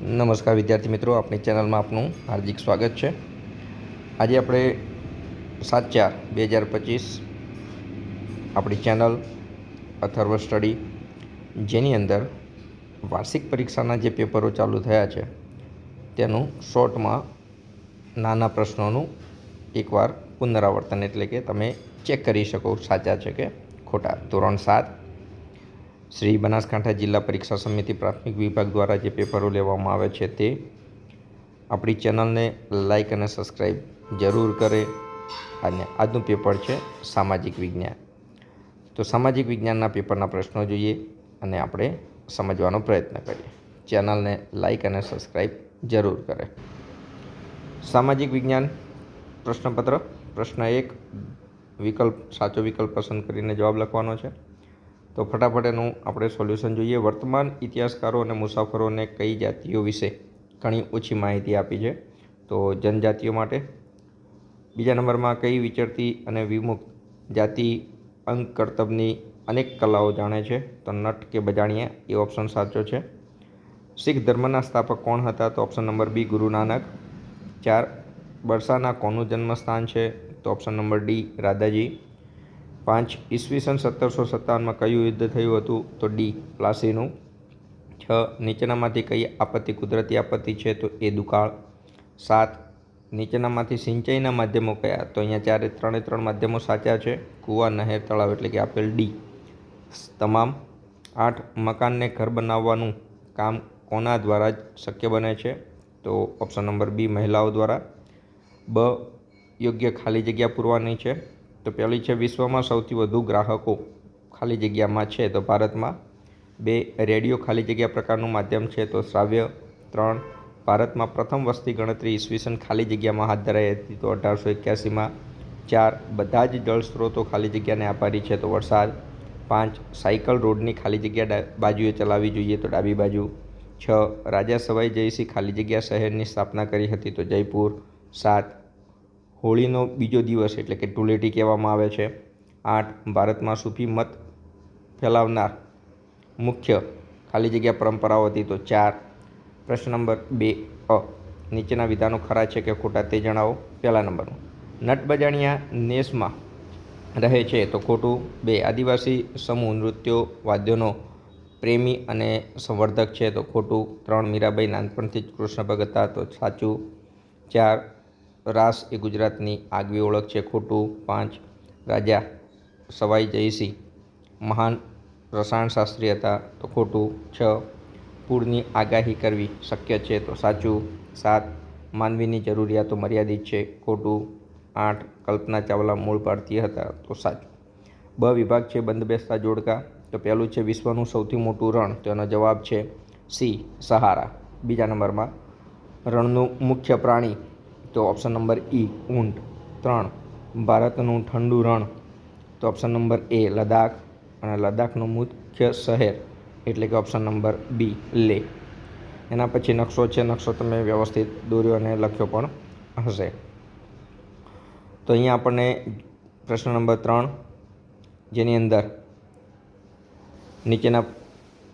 નમસ્કાર વિદ્યાર્થી મિત્રો આપણી ચેનલમાં આપનું હાર્દિક સ્વાગત છે. આજે આપણે સાત ચાર બે હજાર પચીસ આપણી ચેનલ અથર્વ સ્ટડી, જેની અંદર વાર્ષિક પરીક્ષાના જે પેપરો ચાલુ થયા છે, તેનું શોર્ટમાં નાના પ્રશ્નોનું એકવાર પુનરાવર્તન એટલે કે તમે ચેક કરી શકો. સાચા છે કે ખોટા? ધોરણ સાત શ્રી બનાસકાંઠા જિલ્લા પરીક્ષા સમિતિ પ્રાથમિક વિભાગ દ્વારા જે પેપરો લેવામાં આવે છે તે આપણી ચેનલને લાઈક અને સબસ્ક્રાઈબ જરૂર કરે. અને આજનું પેપર છે સામાજિક વિજ્ઞાન. તો સામાજિક વિજ્ઞાનના પેપરના પ્રશ્નો જોઈએ અને આપણે સમજવાનો પ્રયત્ન કરીએ. ચેનલને લાઈક અને સબસ્ક્રાઈબ જરૂર કરે. સામાજિક વિજ્ઞાન પ્રશ્નપત્ર. પ્રશ્ન એક, વિકલ્પ સાચો વિકલ્પ પસંદ કરીને જવાબ લખવાનો છે. તો ફટાફટ એનું આપણે સોલ્યુશન જોઈએ. વર્તમાન ઇતિહાસકારો અને મુસાફરોને કઈ જાતિઓ વિશે ઘણી ઓછી માહિતી આપી છે? તો જનજાતિઓ માટે બીજા નંબરમાં કઈ વિચરતી અને વિમુક્ત જાતિ અંક કરતબની અનેક કલાઓ જાણે છે? તો નટ કે બજાણિયા એ ઓપ્શન સાચો છે. શીખ ધર્મના સ્થાપક કોણ હતા? તો ઓપ્શન નંબર બી ગુરુ નાનક. ચાર, બરસાના કોનું જન્મસ્થાન છે? તો ઓપ્શન નંબર ડી રાધાજી. પાંચ ઈસવીસન સત્તરસો સત્તાવનમાં કયું યુદ્ધ થયું હતું? તો ડી, પ્લાસીનું. છ, નીચેનામાંથી કઈ આપત્તિ, કુદરતી આપત્તિ છે? તો એ દુકાળ. સાત, નીચેનામાંથી સિંચાઈના માધ્યમો કયા? તો અહીંયા ચારે ત્રણે ત્રણ માધ્યમો સાચા છે. કૂવા, નહેર, તળાવ એટલે કે આપેલ ડી. તમામ. આઠ, મકાનને ઘર બનાવવાનું કામ કોના દ્વારા શક્ય બને છે? તો ઓપ્શન નંબર બી, મહિલાઓ દ્વારા. બ, યોગ્ય ખાલી જગ્યા પૂરવાની છે. તો પહેલી છે, વિશ્વમાં સૌથી વધુ ગ્રાહકો ખાલી જગ્યામાં છે. તો ભારતમાં બે રેડિયો ખાલી જગ્યા પ્રકારનું માધ્યમ છે. તો શ્રાવ્ય ત્રણ, ભારતમાં પ્રથમ વસ્તી ગણતરી ઈસવીસન ખાલી જગ્યામાં હાથ ધરાઈ હતી. તો અઢારસો એક્યાસીમાં ચાર, બધા જ જળ સ્ત્રોતો ખાલી જગ્યાને આભારી છે. તો વરસાદ પાંચ, સાયકલ રોડની ખાલી જગ્યા બાજુએ ચલાવવી જોઈએ. તો ડાબી બાજુ છ રાજા સવાઈ જયસિંહ ખાલી જગ્યા શહેરની સ્થાપના કરી હતી. તો જયપુર સાત હોળીનો બીજો દિવસ એટલે કે ધૂળેટી કહેવામાં આવે છે. આઠ, ભારતમાં સૂફી મત ફેલાવનાર મુખ્ય ખાલી જગ્યા પરંપરાઓ હતી તો ચાર. પ્રશ્ન નંબર બે, અ. નીચેના વિધાનો ખરા છે કે ખોટા તે જણાવો. પહેલા નંબરનું. નટબજાણિયા નેસમાં રહે છે તો ખોટું. બે, આદિવાસી સમૂહ નૃત્યો, વાદ્યોનો પ્રેમી અને સંવર્ધક છે તો ખોટું. ત્રણ, મીરાબાઈ નાનપણથી જ કૃષ્ણ ભગત હતા તો સાચું. ચાર રાસ એ ગુજરાતની આગવી ઓળખ છે. ખોટું પાંચ. રાજા સવાઈ જયસિંહ મહાન રસાયણશાસ્ત્રી હતા તો ખોટું છ. પૂરની આગાહી કરવી શક્ય છે તો સાચું સાત. માનવીની જરૂરિયાતો મર્યાદિત છે. ખોટું આઠ. કલ્પના ચાવલા મૂળ ભારતીય હતા તો સાચું. બ વિભાગ છે બંધ બેસતા જોડકા. તો પહેલું છે વિશ્વનું સૌથી મોટું રણ. તેનો જવાબ છે સી. સહારા. બીજા નંબરમાં રણનું મુખ્ય પ્રાણી તો ઓપ્શન નંબર ઈ ઊંટ. ત્રણ, ભારતનું ઠંડુ રણ. તો ઓપ્શન નંબર એ લદ્દાખ. અને લદ્દાખનું મુખ્ય શહેર, એટલે કે ઓપ્શન નંબર બી લે. એના પછી નકશો છે, નકશો તમે વ્યવસ્થિત દોર્યો અને લખ્યો પણ હશે. તો અહીંયા આપણને પ્રશ્ન નંબર ત્રણ, જેની અંદર નીચેના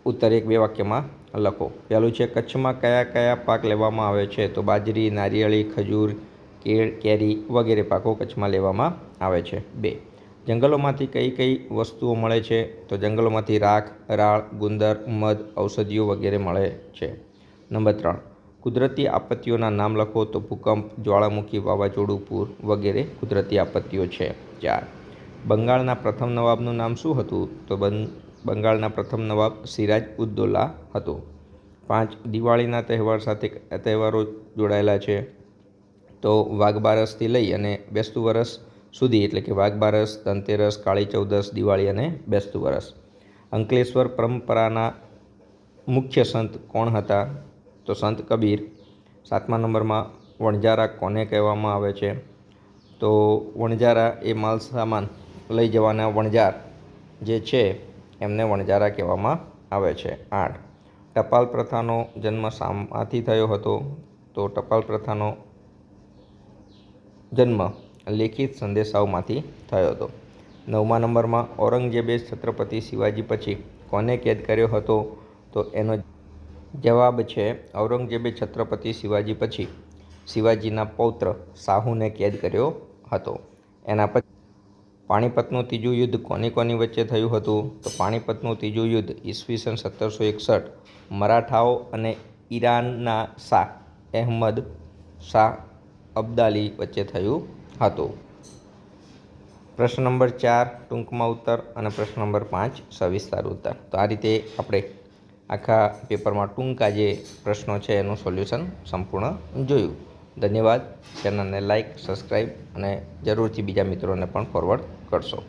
ઉત્તર એક બે વાક્યમાં લખો. પહેલું છે, કચ્છમાં કયા કયા પાક લેવામાં આવે છે? તો બાજરી, નારિયેળી, ખજૂર, કેળ, કેરી વગેરે પાકો કચ્છમાં લેવામાં આવે છે. બે. જંગલોમાંથી કઈ કઈ વસ્તુઓ મળે છે? તો જંગલોમાંથી રાખ, રાળ, ગુંદર, મધ, ઔષધિઓ વગેરે મળે છે. નંબર ત્રણ. કુદરતી આપત્તિઓના નામ લખો. તો ભૂકંપ, જ્વાળામુખી, વાવાઝોડું, પૂર વગેરે કુદરતી આપત્તિઓ છે. ચાર. બંગાળના પ્રથમ નવાબનું નામ શું હતું? તો બં બંગાળના પ્રથમ નવાબ સિરાજ ઉદ્દોલા હતો. પાંચ દિવાળીના તહેવાર સાથે તહેવારો જોડાયેલા છે. તો વાઘબારસથી લઈ અને બેસતું વરસ સુધી, એટલે કે વાઘબારસ, ધનતેરસ, કાળી ચૌદસ, દિવાળી અને બેસતું વરસ. અંકલેશ્વર પરંપરાના મુખ્ય સંત કોણ હતા? તો સંત કબીર. સાતમા નંબરમાં વણજારા કોને કહેવામાં આવે છે? તો વણજારા એ માલ સામાન લઈ જવાના વણજાર જે છે એમને વણજારા કહેવામાં આવે છે. આઠ. ટપાલ પ્રથાનો જન્મ શામાંથી થયો હતો. તો ટપાલ પ્રથાનો જન્મ લેખિત સંદેશાઓમાંથી થયો હતો. નવમા નંબરમાં ઔરંગઝેબે છત્રપતિ શિવાજી પછી કોને કેદ કર્યો હતો? તો એનો જવાબ છે ઔરંગઝેબે છત્રપતિ શિવાજી પછી શિવાજીના પૌત્ર શાહુને કેદ કર્યો હતો. એના પછી પાણીપતનું ત્રીજું યુદ્ધ કોની કોની વચ્ચે થયું હતું? તો પાણીપતનું ત્રીજું યુદ્ધ ઈસવીસન સત્તરસો એકસઠ મરાઠાઓ અને ઈરાનના શાહ અહેમદ શાહ અબ્દાલી વચ્ચે થયું હતું. પ્રશ્ન નંબર ચાર ટૂંકમાં ઉત્તર અને પ્રશ્ન નંબર પાંચ સવિસ્તાર ઉત્તર. તો આ રીતે આપણે આખા પેપરમાં ટૂંકા જે પ્રશ્નો છે એનું સોલ્યુશન સંપૂર્ણ જોયું. ધન્યવાદ. ચેનલને લાઇક સબસ્ક્રાઈબ અને જરૂરથી બીજા મિત્રોને પણ ફોરવર્ડ કરશો.